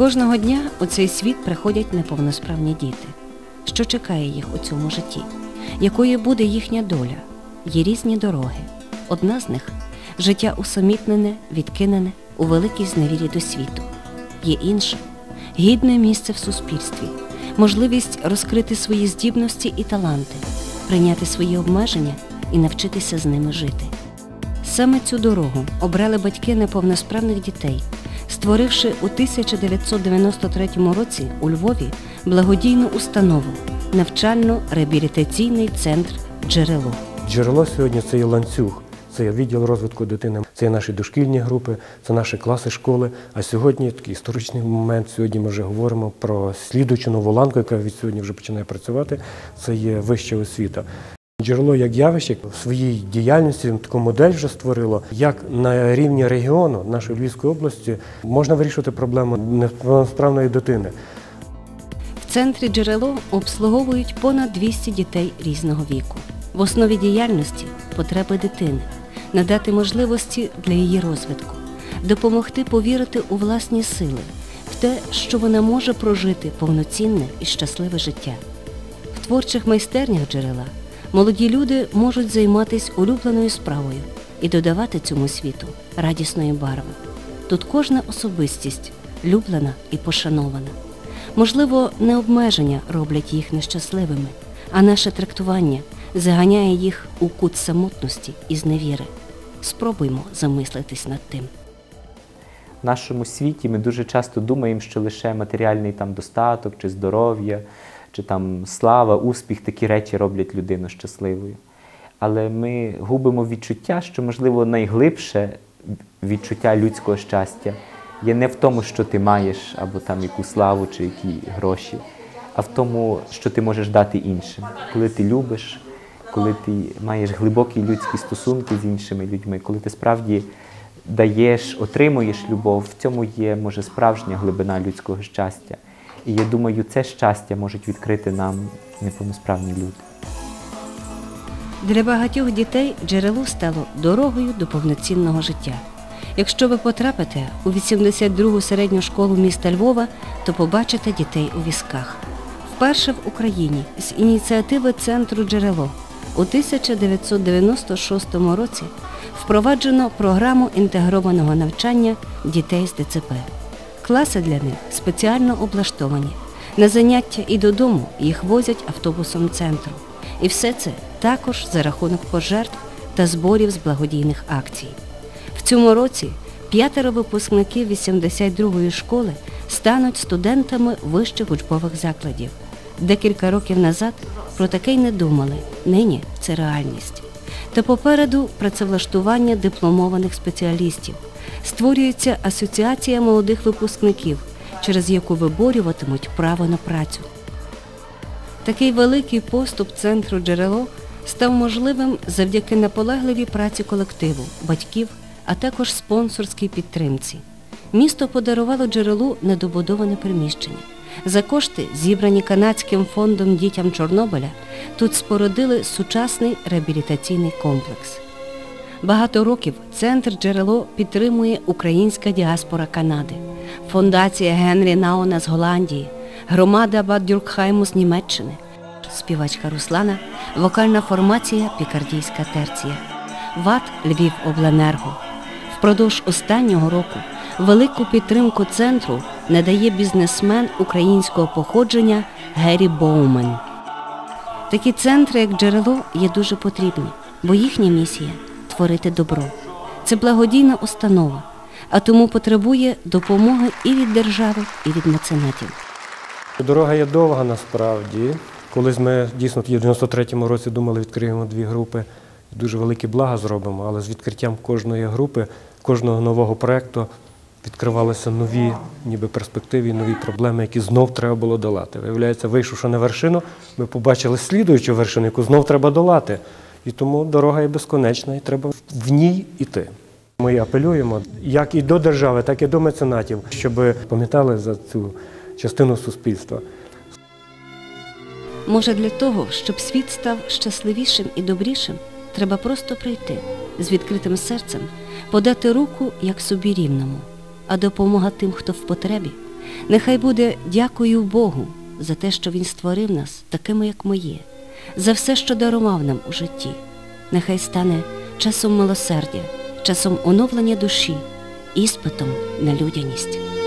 Кожного дня у цей світ приходять неповносправні діти. Що чекає їх у цьому житті? Якою буде їхня доля? Є різні дороги. Одна з них життя усамітнене, відкинене у великій зневірі до світу. Є інша гідне місце в суспільстві, можливість розкрити свої здібності і таланти, прийняти свої обмеження і навчитися з ними жити. Саме цю дорогу обрали батьки неповносправних дітей, створивши у 1993 році у Львові благодійну установу навчально-реабілітаційний центр Джерело. Джерело сьогодні це є ланцюг, це є відділ розвитку дитини, це є наші дошкільні групи, це наші класи школи. А сьогодні такий історичний момент. Сьогодні ми вже говоримо про слідуючу нову ланку, яка від сьогодні вже починає працювати. Це є вища освіта. Джерело як явище в своїй діяльності таку модель вже створило, як на рівні регіону нашої Львівської області можна вирішувати проблему неповносправної дитини. В центрі джерело обслуговують понад 200 дітей різного віку. В основі діяльності потреби дитини, надати можливості для її розвитку, допомогти повірити у власні сили, в те, що вона може прожити повноцінне і щасливе життя. В творчих майстернях джерела молоді люди можуть займатися улюбленою справою і додавати цьому світу радісної барви. Тут кожна особистість люблена і пошанована. Можливо, не обмеження роблять їх нещасливими, а наше трактування заганяє їх у кут самотності і зневіри. Спробуймо замислитись над тим. В нашому світі ми дуже часто думаємо, що лише матеріальний там достаток, чи здоров'я, чи там слава, успіх, такі речі роблять людину щасливою. Але ми губимо відчуття, що, можливо, найглибше відчуття людського щастя є не в тому, що ти маєш або там яку славу чи які гроші, а в тому, що ти можеш дати іншим. Коли ти любиш, коли ти маєш глибокі людські стосунки з іншими людьми, коли ти справді даєш, отримуєш любов, в цьому є може справжня глибина людського щастя. І я думаю, це щастя можуть відкрити нам неповносправні люди. Для багатьох дітей джерело стало дорогою до повноцінного життя. Якщо ви потрапите у 82-гу середню школу міста Львова, то побачите дітей у візках. Вперше в Україні з ініціативи центру джерело у 1996 році впроваджено програму інтегрованого навчання дітей з ДЦП. Класи для них спеціально облаштовані. На заняття і додому їх возять автобусом центру. І все це також за рахунок пожертв та зборів з благодійних акцій. В цьому році п'ятеро випускників 82-ї школи стануть студентами вищих учбових закладів. Декілька років назад про таке й не думали. Нині це реальність. Та попереду працевлаштування дипломованих спеціалістів. Створюється асоціація молодих випускників, через яку виборюватимуть право на працю. Такий великий поступ центру джерело став можливим завдяки наполегливій праці колективу, батьків, а також спонсорській підтримці. Місто подарувало джерелу недобудоване приміщення. За кошти, зібрані канадським фондом дітям Чорнобиля, тут спорудили сучасний реабілітаційний комплекс. Багато років центр джерело підтримує українська діаспора Канади, фундація Генрі Науна з Голландії, громада Бад-Дюркхайму з Німеччини, співачка Руслана, вокальна формація Пікардійська терція, ВАТ Львів Обленерго. Впродовж останнього року велику підтримку центру надає бізнесмен українського походження Гері Боумен. Такі центри, як джерело, є дуже потрібні, бо їхня місія творити добро. Це благодійна установа, а тому потребує допомоги і від держави, і від меценатів. Дорога є довга насправді. Колись ми дійсно в 93-му році думали, відкриємо дві групи, дуже великі блага зробимо, але з відкриттям кожної групи, кожного нового проєкту відкривалися нові ніби перспективи, нові проблеми, які знов треба було долати. Виявляється, вийшовши на вершину, ми побачили слідуючу вершину, яку знов треба долати. І тому дорога є безконечна, і треба в ній іти. Ми апелюємо як і до держави, так і до меценатів, щоб пам'ятали за цю частину суспільства. Може, для того, щоб світ став щасливішим і добрішим, треба просто прийти з відкритим серцем, подати руку як собі рівному, а допомога тим, хто в потребі, Нехай буде дякую Богу за те, що Він створив нас такими, як ми є, за все, що дарував нам у житті. Нехай стане часом милосердя, часом оновлення душі, іспитом на людяність.